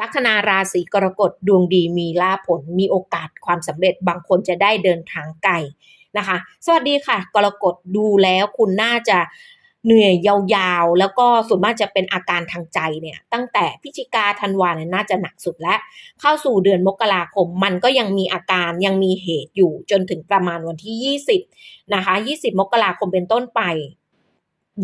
ลัคนาราศีกรกฎดวงดีมีลาภผลมีโอกาสความสำเร็จบางคนจะได้เดินทางไกลนะคะ สวัสดีค่ะ กรกฎดูแล้วคุณน่าจะเหนื่อยยาวๆ แล้วก็ส่วนมากจะเป็นอาการทางใจเนี่ยตั้งแต่พิจิกาธันวาเนี่ยน่าจะหนักสุดแล้วเข้าสู่เดือนมกราคม มันก็ยังมีอาการยังมีเหตุอยู่จนถึงประมาณวันที่ 20นะคะ20 มกราคมเป็นต้นไป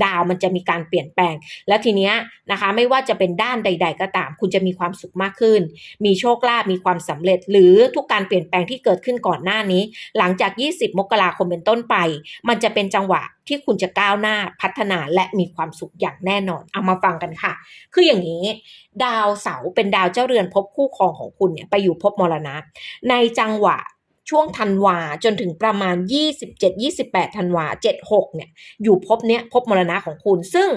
ดาวมันจะมีการเปลี่ยนแปลง แล้วทีเนี้ยนะคะ ไม่ว่าจะเป็นด้านใด ๆ ก็ตาม คุณจะมีความสุขมากขึ้น มีโชคลาภมีความสำเร็จ หรือทุกการเปลี่ยนแปลงที่เกิดขึ้นก่อนหน้านี้ หลังจาก 20 มกราคมเป็นต้นไป มันจะเป็นจังหวะที่คุณจะก้าวหน้าพัฒนาและมีความสุขอย่างแน่นอน เอามาฟังกันค่ะ คืออย่างนี้ ดาวเสาเป็นดาวเจ้าเรือนภพคู่ครองของคุณเนี่ยไปอยู่ภพมรณะ ในจังหวะ ช่วงธันวาจนถึงประมาณ 27-28ธันวา 76 เนี่ย อยู่พบเนี้ยพบมรณะของคุณ ซึ่ง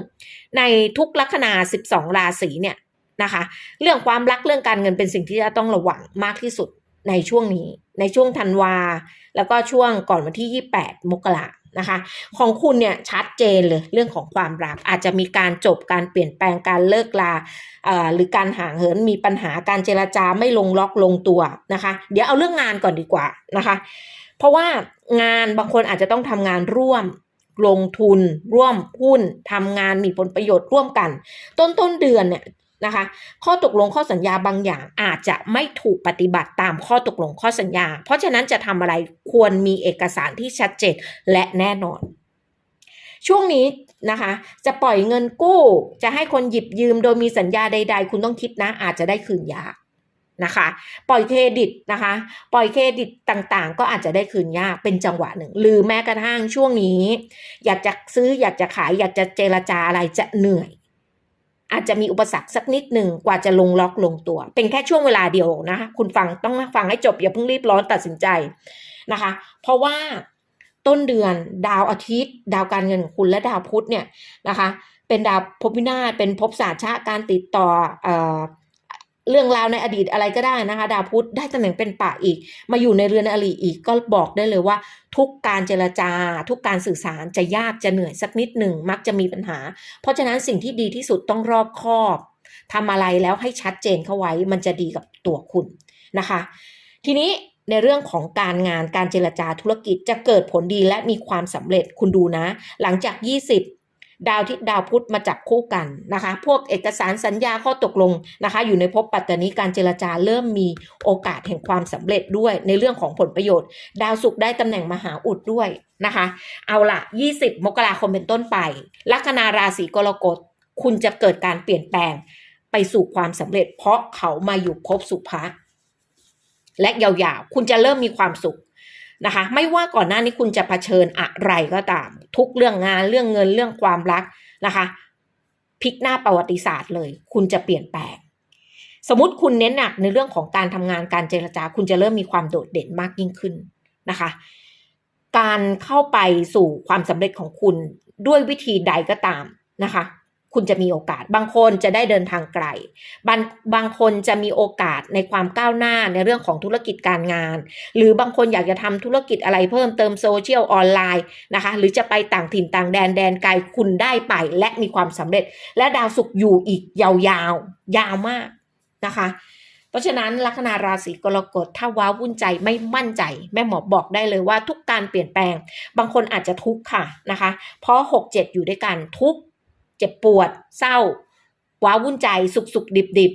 ในทุกลัคนา 12 ราศีเนี่ยนะคะ เรื่องความรักเรื่องการเงินเป็นสิ่งที่จะต้องระวังมากที่สุดในช่วงนี้ ในช่วงธันวา แล้วก็ช่วงก่อนวันที่ 28 มกรา นะคะ ของคุณเนี่ยชัดเจนเลยเรื่องของความรักอาจจะมีการจบการเปลี่ยนแปลงการเลิกลาหรือการห่างเหินมีปัญหาการเจรจาไม่ลงล็อกลงตัวนะคะ เดี๋ยวเอาเรื่องงานก่อนดีกว่านะคะ เพราะว่างานบางคนอาจจะต้องทำงานร่วมลงทุนร่วมหุ้นทำงานมีผลประโยชน์ร่วมกัน ต้นต้นเดือนเนี่ย นะคะ ข้อตกลงข้อสัญญาบางอย่างอาจจะไม่ถูกปฏิบัติตามข้อตกลงข้อสัญญา เพราะฉะนั้นจะทำอะไรควรมีเอกสารที่ชัดเจนและแน่นอน ช่วงนี้นะคะ จะปล่อยเงินกู้ จะให้คนหยิบยืมโดยมีสัญญาใด ๆ คุณต้องคิดนะ อาจจะได้คืนยากนะคะ ปล่อยเครดิตนะคะ ปล่อยเครดิตต่างๆ ก็อาจจะได้คืนยากเป็นจังหวะหนึ่ง หรือแม้กระทั่งช่วงนี้ อยากจะซื้ออยากจะขายอยากจะเจรจาอะไรจะเหนื่อย อาจจะมีอุปสรรคสักนิดหนึ่งกว่าจะลงล็อกลงตัว เป็นแค่ช่วงเวลาเดียวนะคะคุณฟังต้องฟังให้จบอย่าเพิ่งรีบร้อนตัดสินใจนะคะ เพราะว่าต้นเดือนดาวอาทิตย์ ดาวการเงินของคุณและดาวพุธเนี่ยนะคะ เป็นดาวภพวินาศเป็นภพศาสชาการติดต่ออ เรื่องราวในอดีตอะไรก็ได้นะคะ ดาวพุธได้ตำแหน่งเป็นป่าอีก มาอยู่ในเรือนอริอีกก็บอกได้เลยว่า ทุกการเจรจา ทุกการสื่อสารจะยากจะเหนื่อยสักนิดหนึ่งมักจะมีปัญหา เพราะฉะนั้นสิ่งที่ดีที่สุดต้องรอบคอบทำอะไรแล้วให้ชัดเจนเข้าไว้ มันจะดีกับตัวคุณนะคะ ทีนี้ในเรื่องของการงานการเจรจาธุรกิจจะเกิดผลดีและมีความสำเร็จคุณดูนะ หลังจาก 20 ดาวที่ดาวพุธมาจับคู่กันนะคะ พวกเอกสารสัญญาข้อตกลงนะคะ อยู่ในภพปัตตานีการเจรจาเริ่มมีโอกาสแห่งความสำเร็จด้วยในเรื่องของผลประโยชน์ ดาวศุกร์ได้ตำแหน่งมหาอุดด้วยนะคะ เอาละ20 มกราคมเป็นต้นไป ลัคนาราศีกรกฎคุณจะเกิดการเปลี่ยนแปลงไปสู่ความสำเร็จ เพราะเขามาอยู่ภพสุภะและยาวๆ คุณจะเริ่มมีความสุขนะคะ ไม่ว่าก่อนหน้านี้คุณจะเผชิญอะไรก็ตาม ทุกเรื่องงานเรื่องเงินเรื่องความรักนะคะพลิกหน้าประวัติศาสตร์เลย คุณจะเปลี่ยนแปลงสมมติคุณเน้นหนักในเรื่องของการทำงานการเจรจา คุณจะเริ่มมีความโดดเด่นมากยิ่งขึ้นนะคะ การเข้าไปสู่ความสำเร็จของคุณด้วยวิธีใดก็ตามนะคะ คุณจะมีโอกาส บางคนจะได้เดินทางไกล บางบางคนจะมีโอกาสในความก้าวหน้าในเรื่องของธุรกิจการงาน หรือบางคนอยากจะทำธุรกิจอะไรเพิ่มเติมโซเชียลออนไลน์นะคะ หรือจะไปต่างถิ่นต่างแดนแดนไกลคุณได้ไปและมีความสำเร็จ และดาวศุกร์อยู่อีกยาวๆยาวมากนะคะเพราะฉะนั้นลัคนาราศีกรกฎถ้าว้าวุ่นใจไม่มั่นใจ แม่หมอบอกได้เลยว่าทุกการเปลี่ยนแปลง บางคนอาจจะทุกข์ค่ะนะคะ เพราะ 6 7 อยู่ด้วยกันทุก เจ็บปวด เศร้า ว้าวุ่นใจสุขสุขดิบดิบ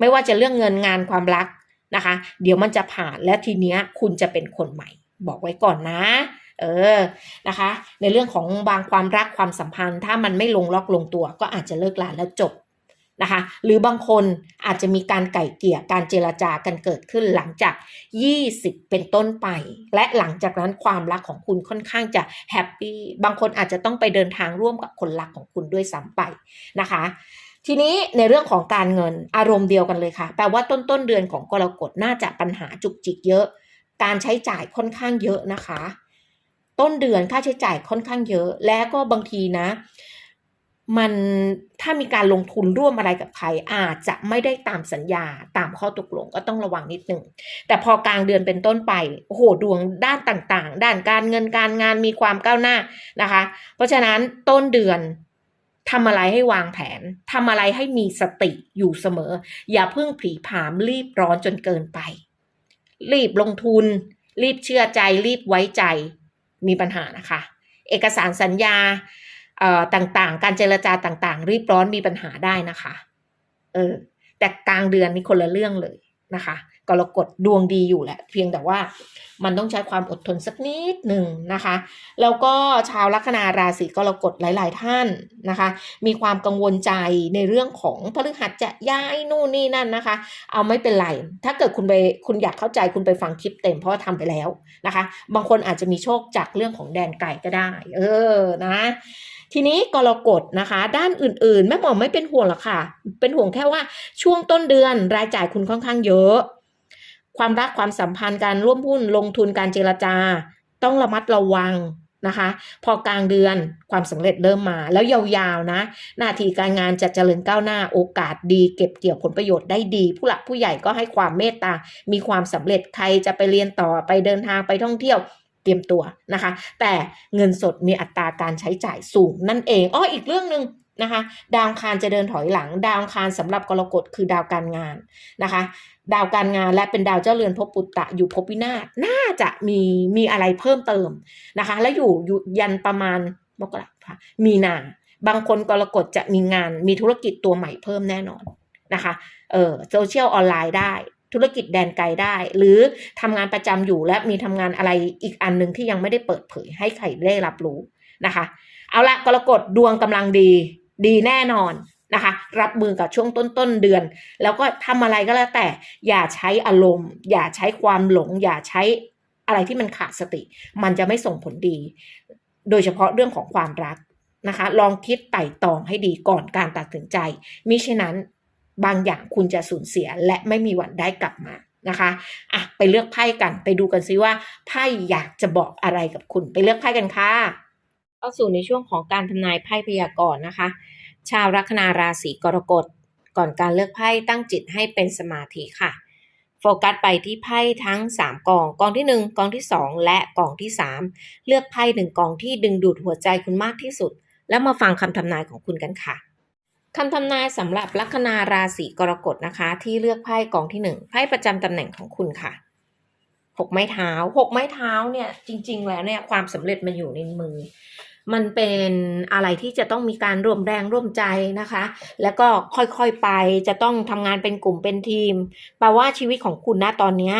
ไม่ว่าจะเรื่องเงินงานความรักนะคะ เดี๋ยวมันจะผ่านและทีเนี้ยคุณจะเป็นคนใหม่ บอกไว้ก่อนนะ เออนะคะ ในเรื่องของบางความรักความสัมพันธ์ ถ้ามันไม่ลงล็อกลงตัว ก็อาจจะเลิกลาแล้วจบ นะคะ หรือบางคนอาจจะมีการไก่เกี่ยการเจรจากันเกิดขึ้นหลังจาก 20 เป็นต้นไป และหลังจากนั้นความรักของคุณค่อนข้างจะแฮปปี้บางคนอาจจะต้องไปเดินทางร่วมกับคนรักของคุณด้วยซ้ำไปนะคะทีนี้ในเรื่องของการเงินอารมณ์เดียวกันเลยค่ะ แปลว่าต้นต้นเดือนของกรกฎน่าจะปัญหาจุกจิกเยอะ การใช้จ่ายค่อนข้างเยอะนะคะ ต้นเดือนค่าใช้จ่ายค่อนข้างเยอะ และก็บางทีนะ มันถ้ามีการลงทุนร่วมอะไรกับใครอาจจะไม่ได้ตามสัญญาตามข้อตกลงก็ต้องระวังนิดนึง แต่พอกลางเดือนเป็นต้นไปโอ้โหดวงด้านต่างๆ ด้านการเงินการงานมีความก้าวหน้านะคะ เพราะฉะนั้นต้นเดือนทำอะไรให้วางแผนทำอะไรให้มีสติอยู่เสมอ อย่าเพิ่งผีผามรีบร้อนจนเกินไป รีบลงทุน รีบเชื่อใจ รีบไว้ใจมีปัญหานะคะ เอกสารสัญญา ต่างๆ การเจรจาต่างๆ รีบร้อนมีปัญหาได้นะคะ เออ แต่กลางเดือนนี่คนละเรื่องเลยนะคะ กรกฎดวงดีอยู่แหละ เพียงแต่ว่ามันต้องใช้ความอดทนสักนิดหนึ่งนะคะ แล้วก็ชาวลัคนาราศีกรกฎหลาย ๆ ท่านนะคะ มีความกังวลใจในเรื่องของพฤหัสจะย้ายนู่นนี่นั่นนะคะ เอาไม่เป็นไร ถ้าเกิดคุณไปคุณอยากเข้าใจคุณไปฟังคลิปเต็มเพราะว่าทำไปแล้วนะคะ บางคนอาจจะมีโชคจากเรื่องของแดนไก่ก็ได้ เออนะทีนี้กรกฎนะคะ ด้านอื่นๆ แม่หมอไม่เป็นห่วงหรอกค่ะ เป็นห่วงแค่ว่าช่วงต้นเดือนรายจ่ายคุณค่อนข้างเยอะ ความรักความสัมพันธ์การร่วมหุ้นลงทุนการเจรจา ต้องระมัดระวังนะคะ พอกลางเดือนความสำเร็จเริ่มมา แล้วยาวๆนะ หน้าที่การงานจะเจริญก้าวหน้าโอกาสดี เก็บเกี่ยวผลประโยชน์ได้ดี ผู้หลักผู้ใหญ่ก็ให้ความเมตตา มีความสำเร็จใครจะไปเรียนต่อไปเดินทางไปท่องเที่ยวเตรียมตัวนะคะ แต่เงินสดมีอัตราการใช้จ่ายสูงนั่นเองอ้ออีกเรื่องหนึ่ง นะคะ ดาวคารจะเดินถอยหลัง ดาวคารสำหรับกรกฎคือดาวการงานนะคะ ดาวการงานและเป็นดาวเจ้าเรือนภพปุตตะอยู่ภพวินาศน่าจะมีมีอะไรเพิ่มเติมนะคะ และอยู่อยู่ยันประมาณมกราคมมีนา บางคนกรกฎจะมีงานมีธุรกิจตัวใหม่เพิ่มแน่นอนนะคะ เออโซเชียลออนไลน์ได้ธุรกิจแดนไกลได้ หรือทำงานประจำอยู่และมีทำงานอะไรอีกอันหนึ่งที่ยังไม่ได้เปิดเผยให้ใครได้รับรู้นะคะ เอาละกรกฎดวงกำลังดี ดีแน่นอนนะคะ รับมือกับช่วงต้นต้นๆเดือน แล้วก็ทำอะไรก็แล้วแต่ อย่าใช้อารมณ์ อย่าใช้ความหลง อย่าใช้อะไรที่มันขาดสติ มันจะไม่ส่งผลดี โดยเฉพาะเรื่องของความรักนะคะ ลองคิดไต่ตองให้ดีก่อนการตัดสินใจมิฉะนั้นบางอย่างคุณจะสูญเสียและไม่มีวันได้กลับมานะคะอะไปเลือกไพ่กัน ไปดูกันซิว่าไพ่อยากจะบอกอะไรกับคุณ ไปเลือกไพ่กันค่ะ เข้าสู่ในช่วงของการทำนายไพ่พยากรณ์นะคะ ชาวลัคนาราศีกรกฎก่อนการเลือกไพ่ตั้งจิตให้เป็นสมาธิค่ะ โฟกัสไปที่ไพ่ทั้ง 3กองกองที่ 1กองที่ 2 และกองที่ 3 เลือกไพ่หนึ่งกองที่ดึงดูดหัวใจคุณมากที่สุด แล้วมาฟังคำทำนายของคุณกันค่ะคำทำนายสำหรับลัคนาราศีกรกฎนะคะ ที่เลือกไพ่กองที่ 1 ไพ่ประจำตำแหน่งของคุณค่ะ หกไม้เท้าหกไม้เท้าเนี่ยจริง ๆ แล้วเนี่ยความสำเร็จมันอยู่ในมือ มันเป็นอะไรที่จะต้องมีการร่วมแรงร่วมใจนะคะ แล้วก็ค่อยๆไปจะต้องทำงานเป็นกลุ่มเป็นทีมแปลว่าชีวิตของคุณนะตอนเนี้ย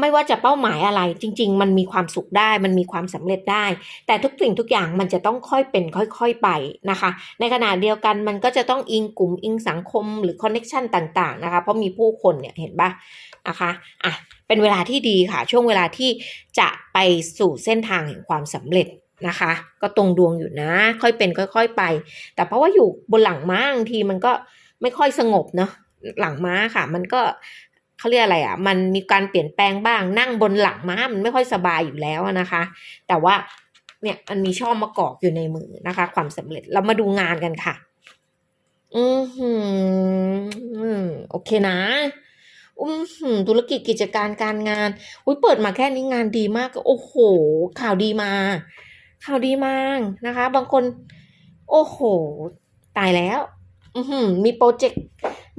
ไม่ว่าจะเป้าหมายอะไรจริง ๆ มันมีความสุขได้ มันมีความสำเร็จได้ แต่ทุกสิ่งทุกอย่างมันจะต้องค่อยเป็นค่อยๆไปนะคะ ในขณะเดียวกันมันก็จะต้องอิงกลุ่มอิงสังคมหรือคอนเน็ชันต่างๆนะคะ เพราะมีผู้คนเนี่ยเห็นปะนะคะอะ เป็นเวลาที่ดีค่ะ ช่วงเวลาที่จะไปสู่เส้นทางแห่งความสำเร็จนะคะ ก็ตรงดวงอยู่นะ ค่อยเป็นค่อย ๆ ไป แต่เพราะว่าอยู่บนหลังม้าบางทีมันก็ไม่ค่อยสงบเนาะหลังม้าค่ะ มันก็เขาเรียกอะไรอะ มันมีการเปลี่ยนแปลงบ้าง นั่งบนหลังม้ามันไม่ค่อยสบายอยู่แล้วนะคะ แต่ว่าเนี่ยมันมีช่อมะกอกอยู่ในมือนะคะ ความสำเร็จเรามาดูงานกันค่ะ อือหือโอเคนะ อือหือธุรกิจกิจการการงาน อุ้ยเปิดมาแค่นี้งานดีมากโอ้โห ข่าวดีมา ข่าวดีมากนะคะ บางคน โอ้โห ตายแล้ว อือหือมีโปรเจกต์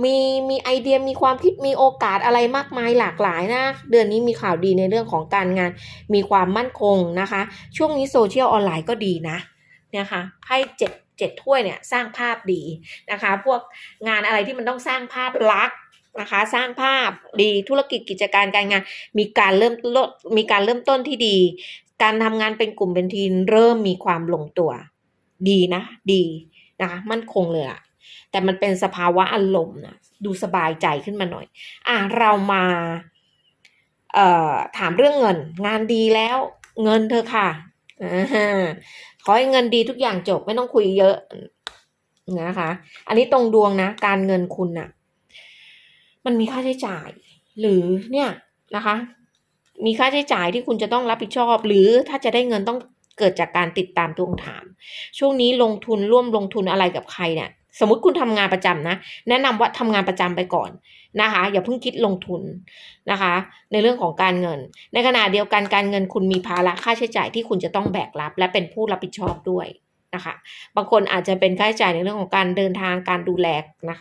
มีมีไอเดียมีความคิดมีโอกาสอะไรมากมายหลากหลายนะ เดือนนี้มีข่าวดีในเรื่องของการงาน มีความมั่นคงนะคะ ช่วงนี้โซเชียลออนไลน์ก็ดีนะเนี่ยค่ะไพ่เจ็ดเจ็ดถ้วยเนี่ยสร้างภาพดีนะคะ พวกงานอะไรที่มันต้องสร้างภาพลักษณ์ นะคะ สร้างภาพดีธุรกิจกิจการการงาน มีการเริ่มต้นมีการเริ่มต้นที่ดี การทำงานเป็นกลุ่มเป็นทีมเริ่มมีความลงตัว ดีนะ ดีนะคะมั่นคงเลยอะแต่มันเป็นสภาวะอารมณ์นะดูสบายใจขึ้นมาหน่อย อะเรามาเอ่อถามเรื่องเงิน งานดีแล้วเงินเธอค่ะอ่าขอให้เงินดีทุกอย่างจบไม่ต้องคุยเยอะนะคะ อันนี้ตรงดวงนะ การเงินคุณน่ะ มันมีค่าใช้จ่าย หรือเนี่ยนะคะ มีค่าใช้จ่ายที่คุณจะต้องรับผิดชอบ หรือถ้าจะได้เงินต้องเกิดจากการติดตามทวงถาม ช่วงนี้ลงทุนร่วมลงทุนอะไรกับใครเนี่ยสมมติคุณทำงานประจำนะ แนะนำว่าทำงานประจำไปก่อนนะคะ อย่าเพิ่งคิดลงทุนนะคะ ในเรื่องของการเงิน ในขณะเดียวกันการเงินคุณมีภาระค่าใช้จ่ายที่คุณจะต้องแบกรับ และเป็นผู้รับผิดชอบด้วยนะคะ บางคนอาจจะเป็นค่าใช้จ่ายในเรื่องของการเดินทางการดูแลนะ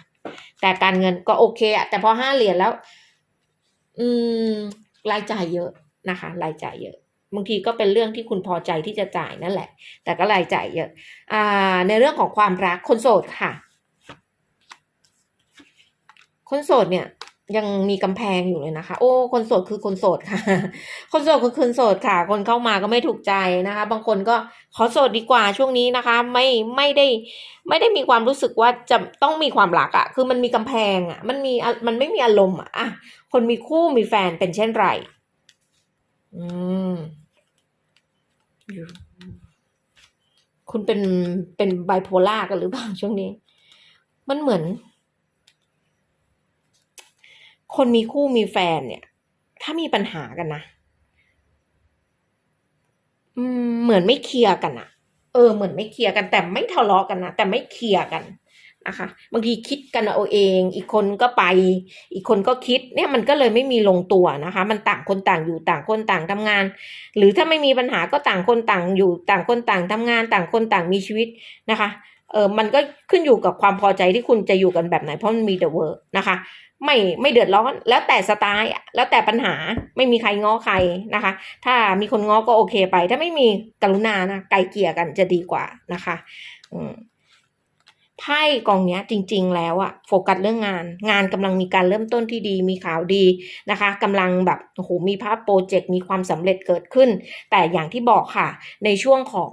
แต่การเงินก็โอเคอะแต่พอห้าเหรียญแล้ว อืมรายจ่ายเยอะนะคะ รายจ่ายเยอะ บางทีก็เป็นเรื่องที่คุณพอใจที่จะจ่ายนั่นแหละ แต่ก็รายจ่ายเยอะ อ่า ในเรื่องของความรักคนโสดค่ะ คนโสดเนี่ย ยังมีกำแพงอยู่เลยนะคะ โอ้ คนโสดคือคนโสดค่ะ คนโสดคือคนโสดค่ะ คนเข้ามาก็ไม่ถูกใจนะคะ บางคนก็ขอโสดดีกว่าช่วงนี้นะคะ ไม่ไม่ได้ไม่ได้มีความรู้สึกว่าจะต้องมีความรักอะคือมันมีกำแพงอะมันมีมันไม่มีอารมณ์อะอะคนมีคู่มีแฟนเป็นเช่นไร อืมคุณเป็นเป็นไบโพล่ากันหรือเปล่าช่วงนี้ มันเหมือน คนมีคู่มีแฟนเนี่ย ถ้ามีปัญหากันนะเหมือนไม่เคลียร์กันอะเออเหมือนไม่เคลียร์กัน แต่ไม่ทะเลาะกันนะแต่ไม่เคลียร์กันนะคะ บางทีคิดกันเอาเอง อีกคนก็ไป อีกคนก็คิด เนี่ยมันก็เลยไม่มีลงตัวนะคะ มันต่างคนต่างอยู่ต่างคนต่างทำงาน หรือถ้าไม่มีปัญหาก็ต่างคนต่างอยู่ต่างคนต่างทำงาน ต่างคนต่างมีชีวิตนะคะเออมันก็ขึ้นอยู่กับความพอใจที่คุณจะอยู่กันแบบไหนเพราะมันมีเดอะเวิร์นะคะ ไม่ไม่เดือดร้อน แล้วแต่สไตล์อะแล้วแต่ปัญหาไม่มีใครง้อใครนะคะ ถ้ามีคนง้อก็โอเคไป ถ้าไม่มีกรุณานะไกลเกี่ยกันจะดีกว่านะคะอืมไพ่กองเนี้ยจริง ๆ แล้วอะโฟกัสเรื่องงาน งานกำลังมีการเริ่มต้นที่ดี มีข่าวดีนะคะกำลังแบบโอ้โหมีภาพโปรเจกต์มีความสำเร็จเกิดขึ้น แต่อย่างที่บอกค่ะ ในช่วงของ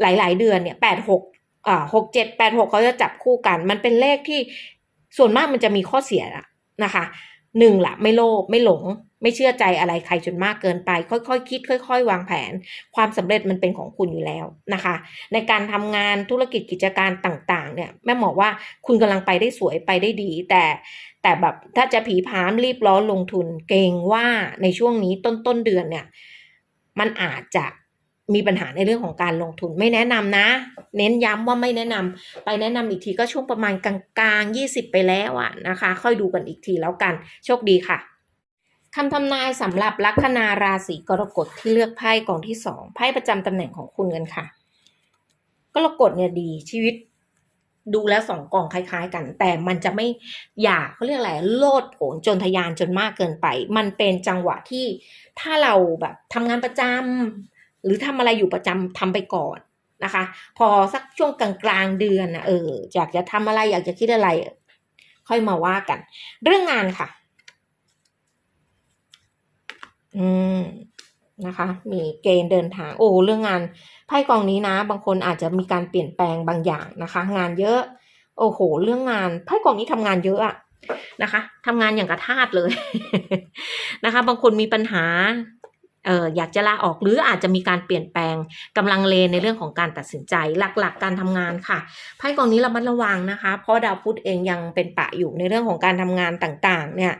หลาย ๆ เดือนเนี่ยแปดหกอ่าหกเจ็ดแปดหกเขาจะจับคู่กัน มันเป็นเลขที่ ส่วนมากมันจะมีข้อเสียนะคะหนึ่งละไม่โลภไม่หลง ไม่เชื่อใจอะไรใครจนมากเกินไป ค่อยๆคคิด ค่อย ๆ วางแผน ความสำเร็จมันเป็นของคุณอยู่แล้วนะคะ ในการทำงานธุรกิจกิจการต่าง ๆ เนี่ยแม่หมอว่าคุณกำลังไปได้สวยไปได้ดี แต่แต่แบบถ้าจะผีพามรีบร้อนลงทุน เกรงว่าในช่วงนี้ต้นต้นเดือนเนี่ย มันอาจจะ มีปัญหาในเรื่องของการลงทุนไม่แนะนำนะ เน้นย้ำว่าไม่แนะนำไปแนะนำอีกทีก็ช่วงประมาณกลางๆยี่สิบไปแล้วอะนะคะ ค่อยดูกันอีกทีแล้วกัน โชคดีค่ะคำทำนายสำหรับลัคนาราศีกรกฎที่เลือกไพ่กองที่สองไพ่ประจำตำแหน่งของคุณกันค่ะ กรกฎเนี่ยดีชีวิตดูแล้วสองกองคล้าย ๆ กัน แต่มันจะไม่อยากเขาเรียกอะไรโลดโผนจนทยานจนมากเกินไป มันเป็นจังหวะที่ถ้าเราแบบทำงานประจำ หรือทำอะไรอยู่ประจำทำไปก่อนนะคะ พอสักช่วงกลางๆเดือนนะเอออยากจะทำอะไรอยากจะคิดอะไร ค่อยมาว่ากัน เรื่องงานค่ะ อืมนะคะ มีเกณฑ์เดินทาง โอ้เรื่องงานไพ่กองนี้นะ บางคนอาจจะมีการเปลี่ยนแปลงบางอย่างนะคะ งานเยอะ โอ้โห เรื่องงานไพ่กองนี้ทำงานเยอะอะนะคะทำงานอย่างกระทาดเลย นะคะ บางคนมีปัญหา เอ่ออยากจะลาออกหรืออาจจะมีการเปลี่ยนแปลงกำลังเลในเรื่องของการตัดสินใจ หลักๆการทำงานค่ะไพ่กองนี้ระมัดระวังนะคะ เพราะดาวพุธเองยังเป็นปะอยู่ในเรื่องของการทำงานต่างๆเนี่ย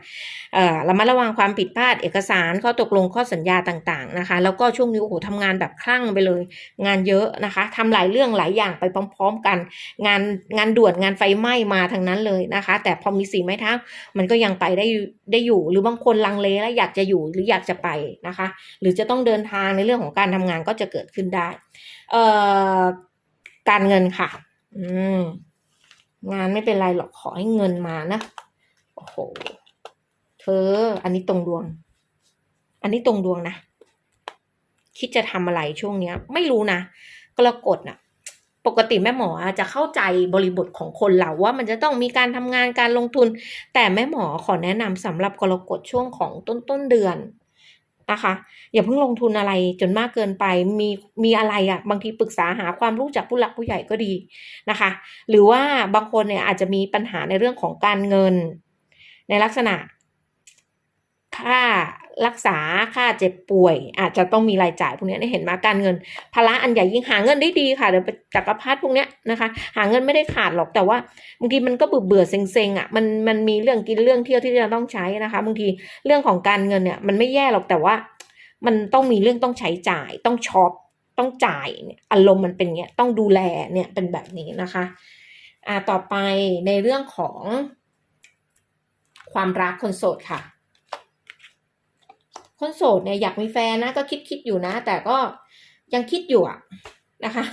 เอ่อระมัดระวังความผิดพลาดเอกสารข้อตกลงข้อสัญญาต่างๆนะคะ แล้วก็ช่วงนี้โอ้โหทำงานแบบคลั่งไปเลย งานเยอะนะคะทำหลายเรื่องหลายอย่างไปพร้อม ๆ กัน งานงานด่วนงานไฟไหม้มาทั้งนั้นเลยนะคะ แต่พอมีสีไม้เท้ามันก็ยังไปได้ได้อยู่ หรือบางคนลังเลแล้วอยากจะอยู่หรืออยากจะไปนะคะหรือจะต้องเดินทางในเรื่องของการทำงานก็จะเกิดขึ้นได้ เอ่อการเงินค่ะ อืมงานไม่เป็นไรหรอกขอให้เงินมานะโอ้โหเธอ อันนี้ตรงดวง อันนี้ตรงดวงนะคิดจะทำอะไรช่วงเนี้ย ไม่รู้นะกรกฎน่ะปกติแม่หมอจะเข้าใจบริบทของคนเราว่ามันจะต้องมีการทำงานการลงทุน แต่แม่หมอขอแนะนำสำหรับกรกฎช่วงของต้นต้นเดือน นะคะ อย่าเพิ่งลงทุนอะไรจนมากเกินไปมีมีอะไรอะ่ะบางทีปรึกษาหาความรู้จากผู้หลักผู้ใหญ่ก็ดีนะคะ หรือว่าบางคนเนี่ยอาจจะมีปัญหาในเรื่องของการเงิน ในลักษณะ ค่ารักษาค่าเจ็บป่วย อาจจะต้องมีรายจ่ายพวกนี้เห็นมาการเงินภาระอันใหญ่ยิ่งหาเงินได้ดีค่ะเดี๋ยวจักรพรรดิพวกนี้นะคะ หาเงินไม่ได้ขาดหรอกแต่ว่าบางทีมันก็เบื่อเบื่อเซ็งเซ็งอะมันมันมีเรื่องกินเรื่องเที่ยวที่จะต้องใช้นะคะบางทีเรื่องของการเงินเนี่ยมันไม่แย่หรอกแต่ว่า มันต้องมีเรื่องต้องใช้จ่ายต้องช็อปต้องจ่ายเนี่ยอารมณ์มันเป็นเงี้ยต้องดูแลเนี่ยเป็นแบบนี้นะคะอ่าต่อไปในเรื่องของความรักคนโสดค่ะ คนโสดเนี่ยอยากมีแฟนนะก็คิดคิดอยู่นะ แต่ก็ยังคิดอยู่อะนะคะ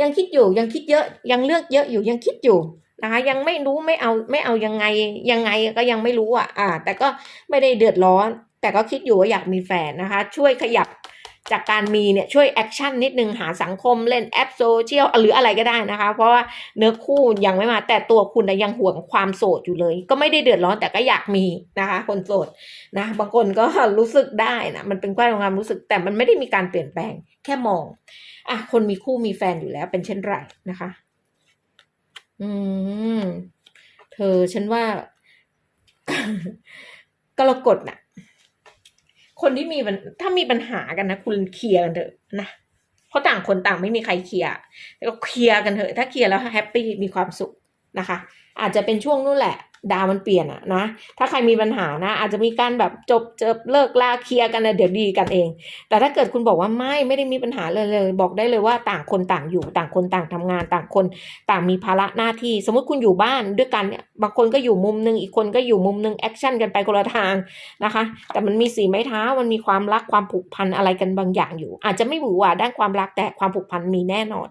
ยังคิดอยู่ยังคิดเยอะยังเลือกเยอะอยู่ยังคิดอยู่นะคะยังไม่รู้ไม่เอาไม่เอายังไงยังไงก็ยังไม่รู้อะอ่า แต่ก็ไม่ได้เดือดร้อน แต่ก็คิดอยู่ว่าอยากมีแฟนนะคะ ช่วยขยับ จากการมีเนี่ยช่วยแอคชั่นนิดนึงหาสังคมเล่นแอปโซเชียลหรืออะไรก็ได้นะคะ เพราะว่าเนื้อคู่ยังไม่มาแต่ตัวคุณนะยังห่วงความโสดอยู่เลย ก็ไม่ได้เดือดร้อนแต่ก็อยากมีนะคะ คนโสดนะบางคนก็รู้สึกได้นะมันเป็นแค่ความรู้สึกแต่มันไม่ได้มีการเปลี่ยนแปลงแค่มองอะคนมีคู่มีแฟนอยู่แล้วเป็นเช่นไรนะคะ อืม เธอฉันว่ากรกฎน่ะ คนที่มีปัญถ้ามีปัญหากันนะคุณเคลียร์กันเถอะนะเพราะต่างคนต่างไม่มีใครเคลียร์แล้วก็เคลียร์กันเถอะ ถ้าเคลียร์แล้วแฮปปี้มีความสุขนะคะ อาจจะเป็นช่วงนู่นแหละดาวมันเปลี่ยนอะนะ ถ้าใครมีปัญหานะ อาจจะมีการแบบจบเจบเลิกลาเคลียร์กันนะเดี๋ยวดีกันเอง แต่ถ้าเกิดคุณบอกว่าไม่ไม่ได้มีปัญหาเลยเลย บอกได้เลยว่าต่างคนต่างอยู่ ต่างคนต่างทำงาน ต่างคนต่างมีภาระหน้าที่ สมมติคุณอยู่บ้านด้วยกันเนี่ยบางคนก็อยู่มุมหนึงอีกคนก็อยู่มุมหนึงแอคชั่นกันไปคนละทางนะคะ แต่มันมีสีไม้เท้ามันมีความรักความผูกพันอะไรกันบางอย่างอยู่ อาจจะไม่หวือหวาด้านความรักแต่ความผูกพันมีแน่นอน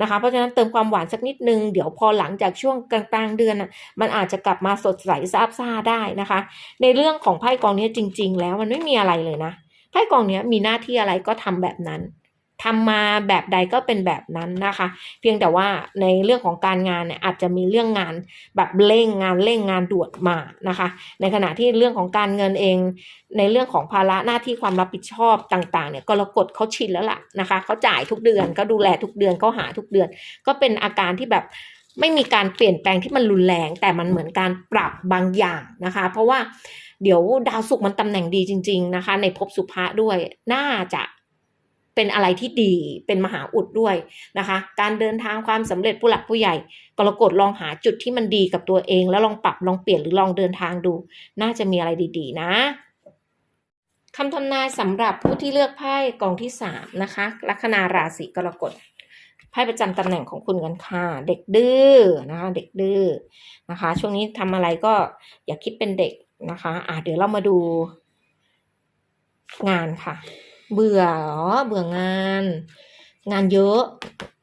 นะคะ เพราะฉะนั้นเติมความหวานสักนิดนึงเดี๋ยวพอหลังจากช่วงกลางๆเดือนอะมันอาจจะกลับมาสดใสซาบซ่าได้นะคะ ในเรื่องของไพ่กองนี้จริง ๆ แล้วมันไม่มีอะไรเลยนะไพ่กองนี้มีหน้าที่อะไรก็ทำแบบนั้น ทำมาแบบใดก็เป็นแบบนั้นนะคะ เพียงแต่ว่าในเรื่องของการงานเนี่ยอาจจะมีเรื่องงานแบบเร่งงานเร่งงานด่วนมานะคะ ในขณะที่เรื่องของการเงินเอง ในเรื่องของภาระหน้าที่ความรับผิดชอบต่างๆเนี่ยกรกฎเขาชินแล้วล่ะนะคะเขาจ่ายทุกเดือนก็ดูแลทุกเดือนเขาหาทุกเดือน ก็เป็นอาการที่แบบไม่มีการเปลี่ยนแปลงที่มันรุนแรงแต่มันเหมือนการปรับบางอย่างนะคะ เพราะว่าเดี๋ยวดาวศุกร์มันตำแหน่งดีจริง ๆนะคะ ในภพสุภะด้วยน่าจะ เป็นอะไรที่ดีเป็นมหาอุดด้วยนะคะ การเดินทางความสำเร็จผู้หลักผู้ใหญ่กรกฎลองหาจุดที่มันดีกับตัวเอง แล้วลองปรับลองเปลี่ยนหรือลองเดินทางดู น่าจะมีอะไรดี ๆ นะคำทำนายสำหรับผู้ที่เลือกไพ่กองที่สามนะคะลัคนาราศีกรกฎไพ่ประจำตำแหน่งของคุณกันค่ะ เด็กดื้อนะคะเด็กดื้อนะคะ ช่วงนี้ทำอะไรก็อย่าคิดเป็นเด็กนะคะ อะเดี๋ยวเรามาดูงานค่ะ เบื่อเหรอ เบื่องาน งานเยอะ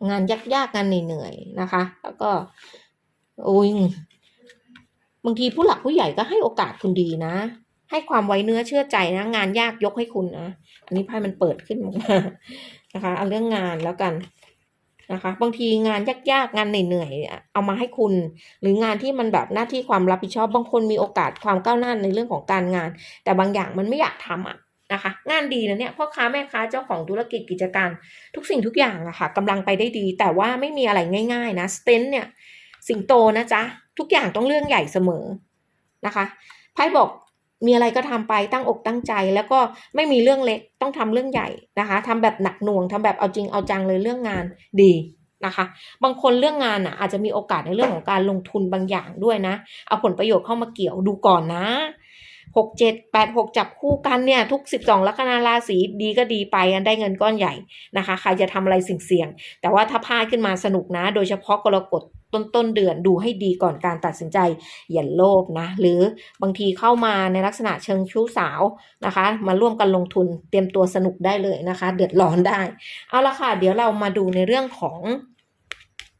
งานยากๆงานเหนื่อยๆนะคะ แล้วก็โอ้ยบางทีผู้หลักผู้ใหญ่ก็ให้โอกาสคุณดีนะ ให้ความไว้เนื้อเชื่อใจนะ งานยากยกให้คุณนะ อันนี้ไพ่มันเปิดขึ้นมานะคะ เอาเรื่องงานแล้วกันนะคะ บางทีงานยากๆงานเหนื่อยๆเอามาให้คุณ หรืองานที่มันแบบหน้าที่ความรับผิดชอบบางคนมีโอกาสความก้าวหน้าในเรื่องของการงาน แต่บางอย่างมันไม่อยากทำอะ นะคะ งานดีนะเนี่ยพ่อค้าแม่ค้าเจ้าของธุรกิจกิจการ ทุกสิ่งทุกอย่างอะค่ะกำลังไปได้ดี แต่ว่าไม่มีอะไรง่าย ๆ นะสเตนเนี่ยสิงโตนะจ๊ะทุกอย่างต้องเรื่องใหญ่เสมอนะคะไพ่บอกมีอะไรก็ทำไปตั้งอกตั้งใจ แล้วก็ไม่มีเรื่องเล็กต้องทำเรื่องใหญ่นะคะทำแบบหนักหน่วงทำแบบเอาจริงเอาจังเลยเรื่องงานดีนะคะ บางคนเรื่องงานอะอาจจะมีโอกาสในเรื่องของการลงทุนบางอย่างด้วยนะ เอาผลประโยชน์เข้ามาเกี่ยวดูก่อนนะ หกเจ็ดแปดหกจับคู่กันเนี่ยทุกสิบสองลัคนาราศีดีก็ดีไปได้เงินก้อนใหญ่นะคะใครจะทำอะไรเสี่ยง แต่ว่าถ้าพลาดขึ้นมาสนุกนะ โดยเฉพาะกรกฎต้นต้นเดือนดูให้ดีก่อนการตัดสินใจอย่าโลภนะ หรือบางทีเข้ามาในลักษณะเชิงชู้สาวนะคะ มาร่วมกันลงทุนเตรียมตัวสนุกได้เลยนะคะ เดือดร้อนได้ เอาละค่ะ เดี๋ยวเรามาดูในเรื่องของ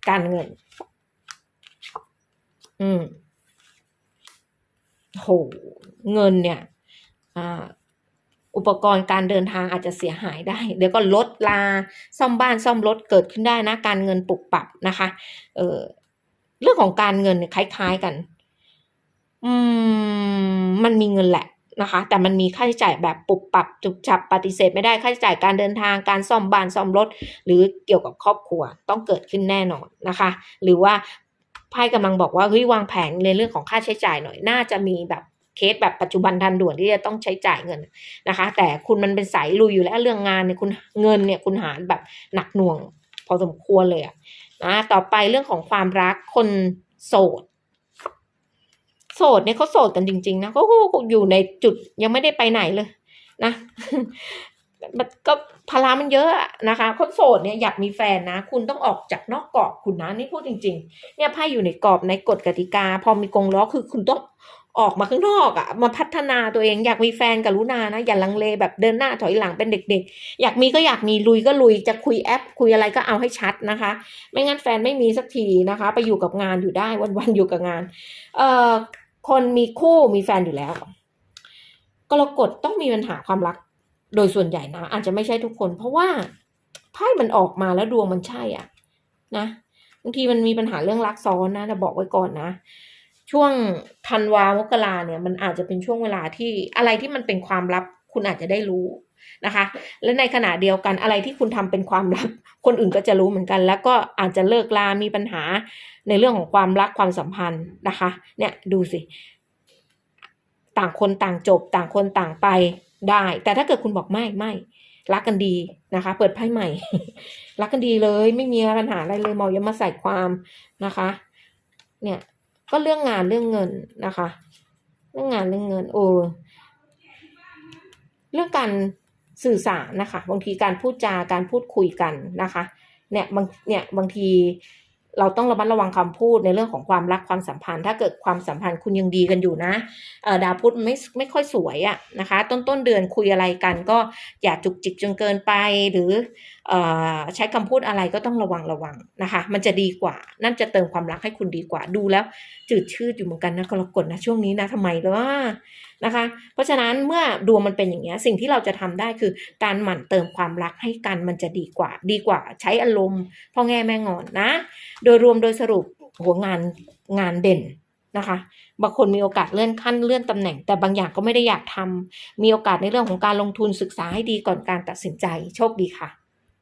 การเงิน อืมโห เงินเนี่ยอุปกรณ์การเดินทางอาจจะเสียหายได้ เดี๋ยวก็ลดลาซ่อมบ้านซ่อมรถเกิดขึ้นได้นะ การเงินปรับปรับนะคะเออเรื่องของการเงินเนี่ยคล้ายๆกัน อืมมันมีเงินแหละนะคะ แต่มันมีค่าใช้จ่ายแบบปรับปรับจุบจับปฏิเสธไม่ได้ค่าใช้จ่ายการเดินทางการซ่อมบ้านซ่อมรถ หรือเกี่ยวกับครอบครัวต้องเกิดขึ้นแน่นอนนะคะ หรือว่าไพ่กำลังบอกว่าเฮ้ยวางแผนในเรื่องของค่าใช้จ่ายหน่อย น่าจะมีแบบ เคสแบบปัจจุบันทันด่วนที่จะต้องใช้จ่ายเงินนะคะ แต่คุณมันเป็นสายลุยอยู่แล้วเรื่องงานเนี่ยคุณเงินเนี่ยคุณหาแบบหนักหน่วง พอสมควรเลยอะนะต่อไปเรื่องของความรักคนโสดโสดเนี่ยเขาโสดกันจริง ๆ นะเขาอยู่ในจุดยังไม่ได้ไปไหนเลย นะมันก็ภาระมันเยอะนะคะคนโสดเนี่ยอยากมีแฟนนะ คุณต้องออกจากนอกกรอบคุณนะนี่พูดจริง ๆ เนี่ยไพ่อยู่ในกรอบในกฎกติกา พอมีกงล้อคือคุณต้อง ออกมาข้างนอกอะมาพัฒนาตัวเองอยากมีแฟนกับลุนานะ อย่าลังเลแบบเดินหน้าถอยหลังเป็นเด็ก ๆ อยากมีก็อยากมีลุยก็ลุยจะคุยแอป คุยอะไรก็เอาให้ชัดนะคะ ไม่งั้นแฟนไม่มีสักทีนะคะ ไปอยู่กับงานอยู่ได้วันๆอยู่กับงาน เอ่อคนมีคู่มีแฟนอยู่แล้วกรกฎต้องมีปัญหาความรัก โดยส่วนใหญ่นะ อาจจะไม่ใช่ทุกคน เพราะว่าไพ่มันออกมาแล้วดวงมันใช่อะ นะบางทีมันมีปัญหาเรื่องรักซ้อนนะแต่บอกไว้ก่อนนะ ช่วงธันวามกราเนี่ยมันอาจจะเป็นช่วงเวลาที่อะไรที่มันเป็นความลับ คุณอาจจะได้รู้นะคะ และในขณะเดียวกันอะไรที่คุณทำเป็นความลับ คนอื่นก็จะรู้เหมือนกัน แล้วก็อาจจะเลิกลา มีปัญหาในเรื่องของความรักความสัมพันธ์นะคะ เนี่ยดูสิ ต่างคนต่างจบ ต่างคนต่างไปได้ แต่ถ้าเกิดคุณบอกไม่ไม่รักกันดีนะคะ เปิดไพ่ใหม่ รักกันดีเลย ไม่มีปัญหาอะไรเลยมออย่ามาใส่ความนะคะ เนี่ย ก็เรื่องงานเรื่องเงินนะคะ เรื่องงานเรื่องเงิน โอ้เรื่องการสื่อสารนะคะ บางทีการพูดจาการพูดคุยกันนะคะ เนี่ยบางเนี่ยบางทีเราต้องระมัดระวังคำพูดในเรื่องของความรักความสัมพันธ์ ถ้าเกิดความสัมพันธ์คุณยังดีกันอยู่นะเออดาวพุธไม่ไม่ค่อยสวยอะนะคะ ต้นต้นเดือนคุยอะไรกันก็อย่าจุกจิกจนเกินไป หรือเออใช้คำพูดอะไรก็ต้องระวังระวังนะคะ มันจะดีกว่า นั่นจะเติมความรักให้คุณดีกว่าดูแล้ว จืดชืดอยู่เหมือนกันนะกรกฎนะช่วงนี้นะทำไมล่ะนะคะ เพราะฉะนั้นเมื่อดวงมันเป็นอย่างเงี้ยสิ่งที่เราจะทำได้คือ การหมั่นเติมความรักให้กันมันจะดีกว่า ดีกว่า ใช้อารมณ์พ่อแง่แม่งอนนะ โดยรวมโดยสรุปหัวงานงานเด่นนะคะบางคนมีโอกาสเลื่อนขั้นเลื่อนตำแหน่ง แต่บางอย่างก็ไม่ได้อยากทำมีโอกาสในเรื่องของการลงทุนศึกษาให้ดีก่อนการตัดสินใจโชคดีค่ะ